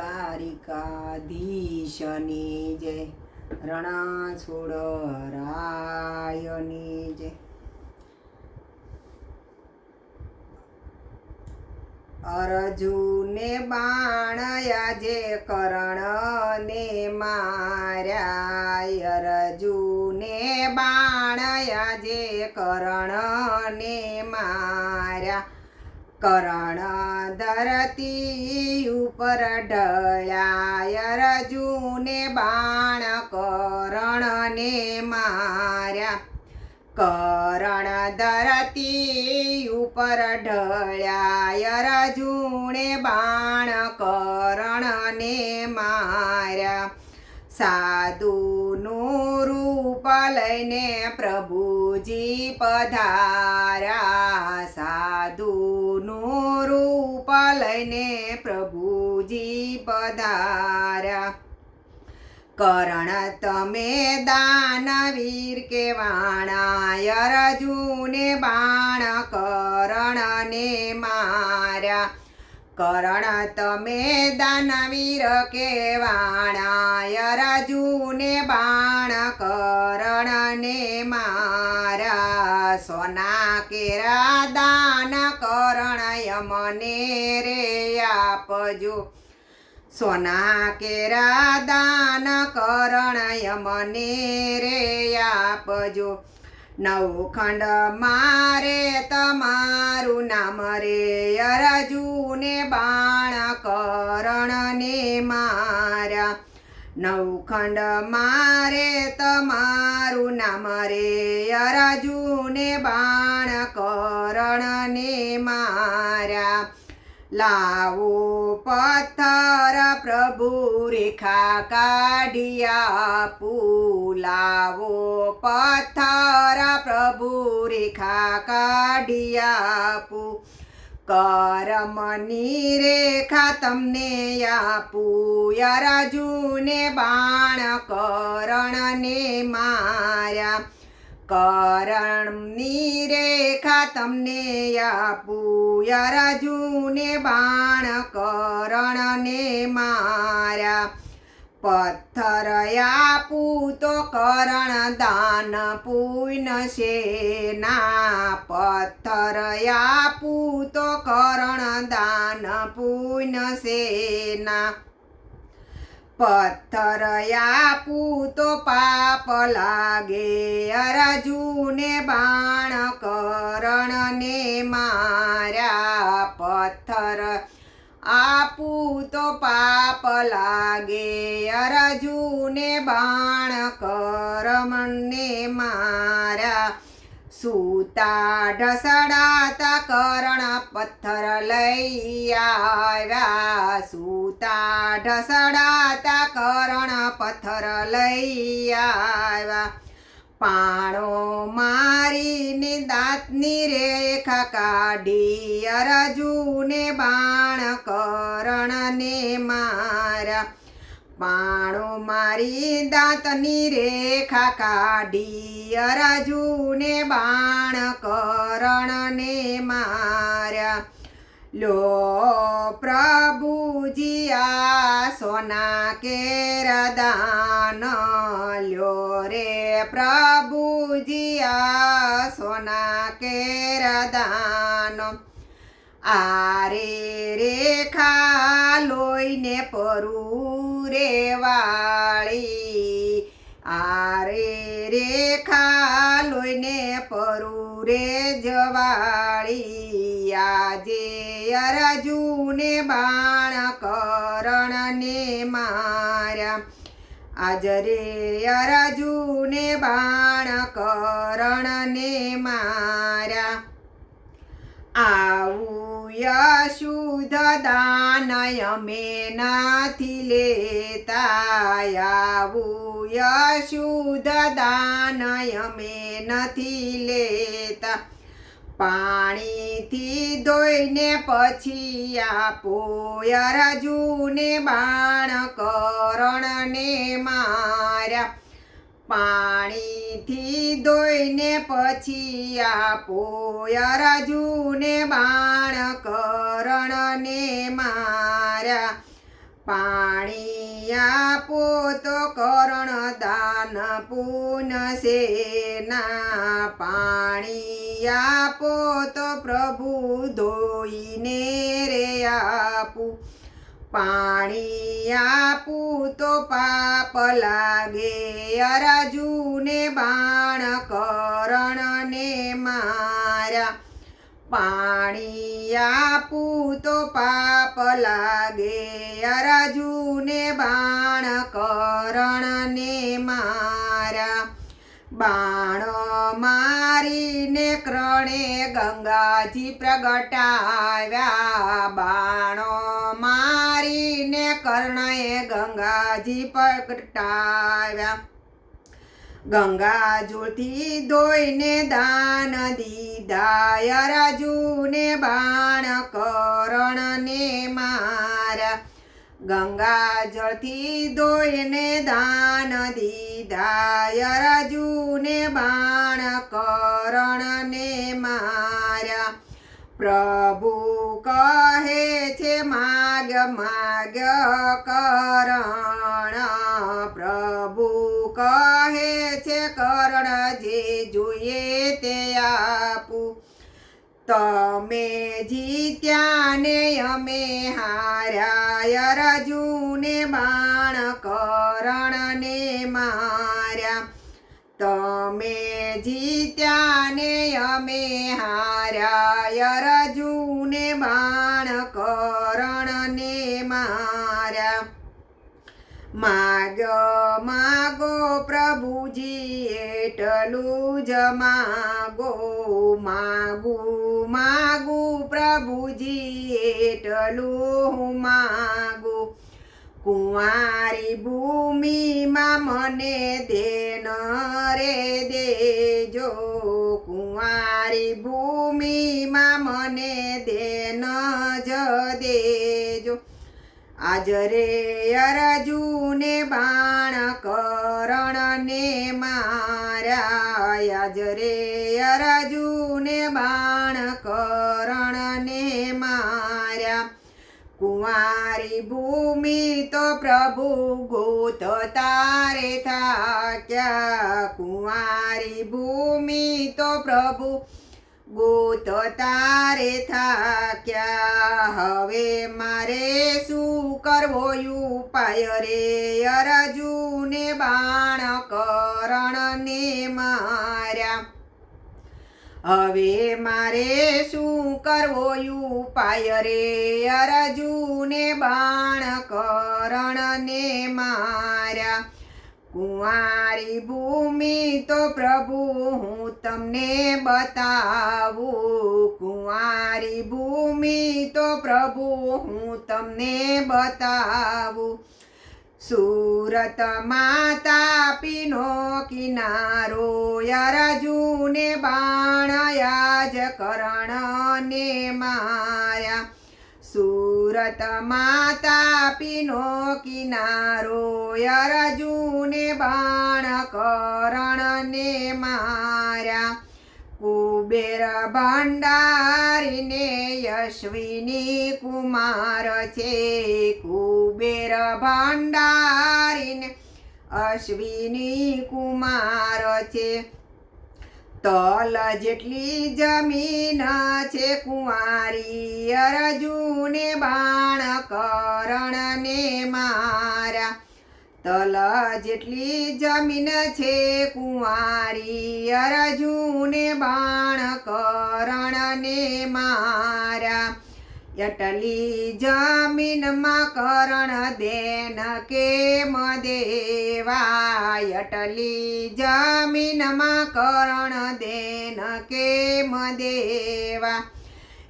દ્વારિકાધીશની જય રણાછોડ રાયની જય. અર્જુને બાણયા જે કરણને માર્યા અરજુને બાણયા જે કરણને માર્યા. કરણ ધરતી ઉપર ઢળ્યા અર્જુને બાણ કરણને માર્યા. કરણ ધરતી ઉપર ઢળ્યા અર્જુને બાણ કરણને માર્યા. સાધુનું રૂપ લઈને પ્રભુજી પધાર્યા. રૂપ લઈને પ્રભુજી પધાર્યા. કરણ, તમે દાનવીર કે વાણા અર્જુને બાણ કરણને માર્યા. કરણ, તમે દાનવીર કે વાણા અર્જુને બાણ કરણને માર્યા. સોના કેરા યમને રે આપજો. સોના કેરા દાન કરણ મને રે આપજો. નવખંડ મારે તમારું નામ રે, અરજુને બાણ કરણને માર્યા. નવખંડ મારે તમારું નામ રે, અરજુને બાણ કરણને માર્યા લાવો પથ્થર પ્રભુ રેખા કાઢિયા પુલાવો પથ્થર પ્રભુ રેખા કાઢિયા પુ કરમની રેખા તમને આપું. યરાજુને બાણ કરણને માર્યા. કરણની રેખા તમને આપું અરજુને બાણ કરણને માર્યા. પથ્થર આપું તો કરણ દાન પૂન ના પથ્થર આપું તો કરણ દાન પૂન સેના. પથ્થર આપું તો પાપ લાગે. અરજુને બાણ કરણને માર્યા પથ્થર. આપું તો પાપ લાગે. અરજુને બાણ કરમને માર્યા સૂતા ઢસડાતા કરણ પથ્થર લઈ આવ્યા. સૂતા ઢસડાતા કરણ પથ્થર લઈ આવ્યા. પાણો મારીને દાંતની રેખા કાઢી, અરજુને બાણ કરણને માર્યા. પાણો મારી દાંતની રેખા કાઢી, અરાજુને બાણ કરણને માર્યા. લો પ્રભુજી, આ સોના કેરદાન લ્યો રે પ્રભુજી, આ સોના કેરદાન આરે રેખા લોઈને પરું રે વાળી. આરે રેખા લોઈને પરું રે જવાળી. આજે અરજુને બાણ કરણને માર્યા. આજ રે અરજુને બાણ કરણને માર્યા. આવું યશુધ દાનય મે નથી લેતા આવું દાનય મે નથી લેતા પાણીથી ધોઈને પછી આપો અરજુને બાણ કરણને માર્યા. પાણીથી ધોઈને પછી આપો અરજુને બાણ કરણને માર્યા. પાણી આપો તો કરણ દાન પૂન ના. પાણી આપો તો પ્રભુ ધોઈને રે આપું. પાણી આપું તો પાપ લાગે. અરાજુને બાણ કરણને મારા. પાણી આપું તો પાપ લાગે. અરાજુને બાણ કરણને મારા. બાણ મારીને ક્રણે ગંગાજી પ્રગટાવ્યા. બાણો ગંગાજી પ્રગટાવ્યા ગંગા જોથી ધોઈને દાન દીધા રાજુને બાણ કરણને મારા. ગંગા જળથી ધોઈને દાન દીધા રાજુને બાણ કરણને મારા. પ્રભુ કહે છે, માગ માગ કરણ તમે જીત્યા ને અમે હાર્યા, રજુને બાણ કરણને માર્યા. તમે જીત્યા ને અમે હાર્યા, રજુને બાણ કરણને માર્યા. માગ માગો પ્રભુજી એટલું જ માગો માગું માગું પ્રભુજી એટલું હું માગું કુંવારી ભૂમિમાં મને દેન રે દેજો કુંવારી ભૂમિમાં મને દેન જ દેજો આજ રે અરજુને બાણ કરણને માર્યા. આજ રે અરજુને બાણ કરણને માર્યા. કુંવારી ભૂમિ તો પ્રભુ ગોત તારે થાક્યા. કુંવારી ભૂમિ તો પ્રભુ ગોત તારે થાક્યા. હવે મારે શું કરવો ઉપાય રે? અરજુને બાણ કરણને માર્યા. હવે મારે શું કરવો ઉપાય રે? અરજુને બાણ કરણને માર્યા. કુંવારી ભૂમિ તો પ્રભુ, હું તમને બતાવું. કુંવારી ભૂમિ તો પ્રભુ, હું તમને બતાવું. સુરત માતા પીનો કિનારો, યરજુને બાણયાજ કરણને માયા સુરત માતા પીનો કિનારો, યરજુને બાણ કરણને માર્યા. કુબેર ભંડારીને યશ્વિની કુમાર છે. કુબેર ભંડારીને અશ્વિની કુમાર છે. તલ જેટલી જમીન છે કુંવારી, અરજુને બાણ કરણને મારા. તલ જેટલી જમીન છે કુંવારી, અરજુને બાણ કરણને એટલી જમીનમાં કરણ દેન કેમ દેવા અટલી જમીનમાં કરણ દેન કેમ દેવા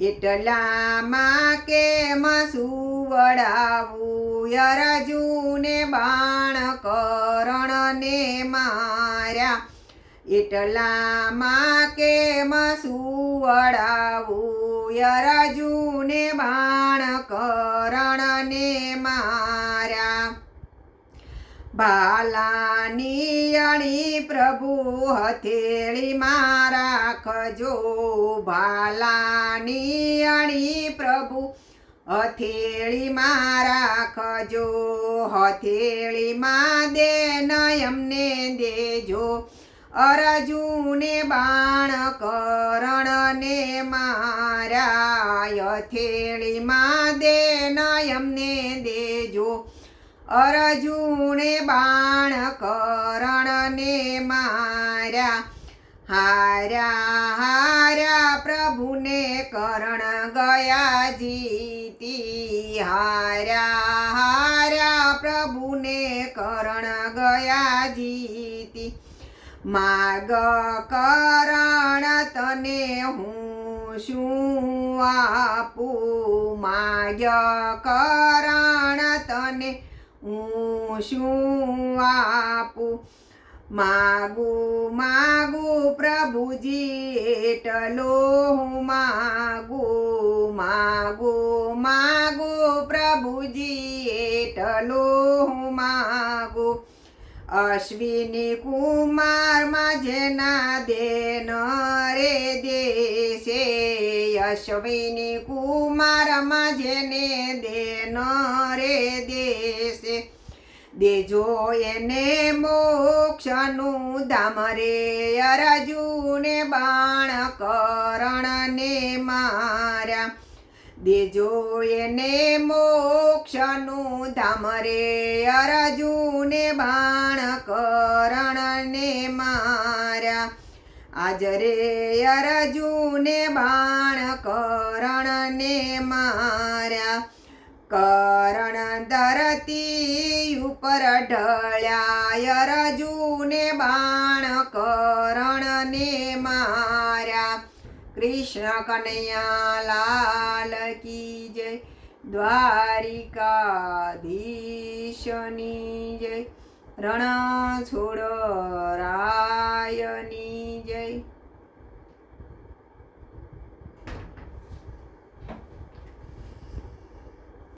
એટલામાં કેમ સુવડાવું? અરજુને બાણ કરણને માર્યા. એટલામાં કેમ સુવડાવું? યરજુને બાણ કરણને માર્યા. ભાલાની અણી પ્રભુ હથેળી મારા રાખજો ભાલાની અણી પ્રભુ હથેળી મારા ખજો. હથેળીમાં દે નયમને દેજો. અરજુને બાણ કરણને મારા હથેળીમાં દે નયમને દેજો. અરજુને બાણ કરણને મારા હારા હારા પ્રભુને કરણ ગયા જીતી. હારા હારા પ્રભુને કરણ ગયા જીતી માગ કરણ તને હું શું આપું? માર્ગ કરણ તને હું શું આપું? માગુ માગુ પ્રભુજી, એટલો હું માગુ. માગુ માગુ પ્રભુજી, એટલો હું માગું. અશ્વિની કુમારમાં જેના દેન રે દેશે. અશ્વિની કુમારમાં જેને દેન રે દેશે. દેજો એને મોક્ષનું ધામ રે, અરજુને બાણ કરણને માર્યા. દેજો એને મોક્ષનું ધામ રે, અરજુને બાણ કરણને માર્યા. આજ રે અરજુને બાણ કરણને માર્યા. કરણ ધરતી ઉપર ઢળ્યા, અરજુને બાણ કરણને કૃષ્ણ કનૈયા લાલ કી જય દ્વારિકાધીશની જય રણ છોડ રા